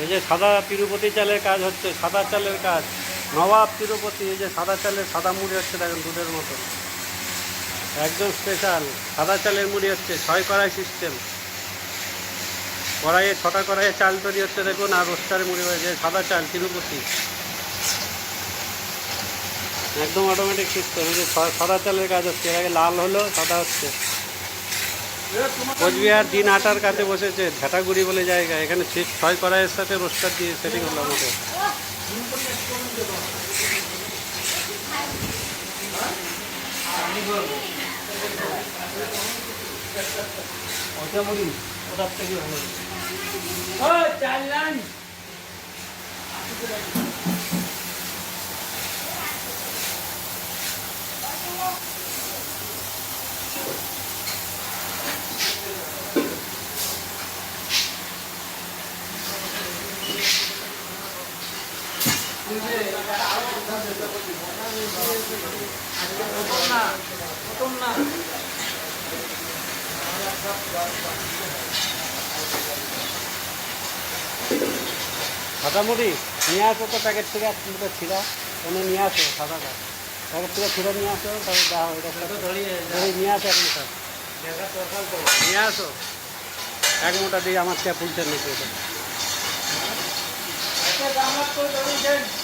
এই যে সাদা তিরুপতি চালের কাজ হচ্ছে, সাদা চালের কাজ। নবাব তিরুপতি, এই যে সাদা চালের সাদা মুড়ি হচ্ছে, দেখেন দুধের মতো। একদম স্পেশাল সাদা চালের মুড়ি হচ্ছে, ছয় কড়াই সিস্টেম কড়াইয়ে, ছটা কড়াইয়ে চাল তৈরি হচ্ছে, দেখুন আর রোস্টারে মুড়ি হয়েছে, সাদা চাল, তিরুপতি। একদম অটোমেটিক সিস্টেম এই যে সাদা চালের কাজ হচ্ছে, এর আগে লাল হলো, সাদা হচ্ছে। কোচবিহার দিন আটার কাছে বসেছে ঝাঁটাগুড়ি বলে জায়গা। এখানে ঠিক ছয় কড়াইয়ের সাথে রোস্টার দিয়ে সেটিং হলো ওটার থেকে মুড়ি নিয়ে আসো তো প্যাকেট থেকে এক দুটো ছিঁড়া। এনে নিয়ে আসো সাদাটা। প্যাকেট থেকে ছিঁড়ে নিয়ে আসো তারপর দেওয়া হবে ধরে নিয়ে আসো এক মোটা নিয়ে আসো। এক মোটা দিয়ে আমার চেয়ে आपके दामद को ज़रूर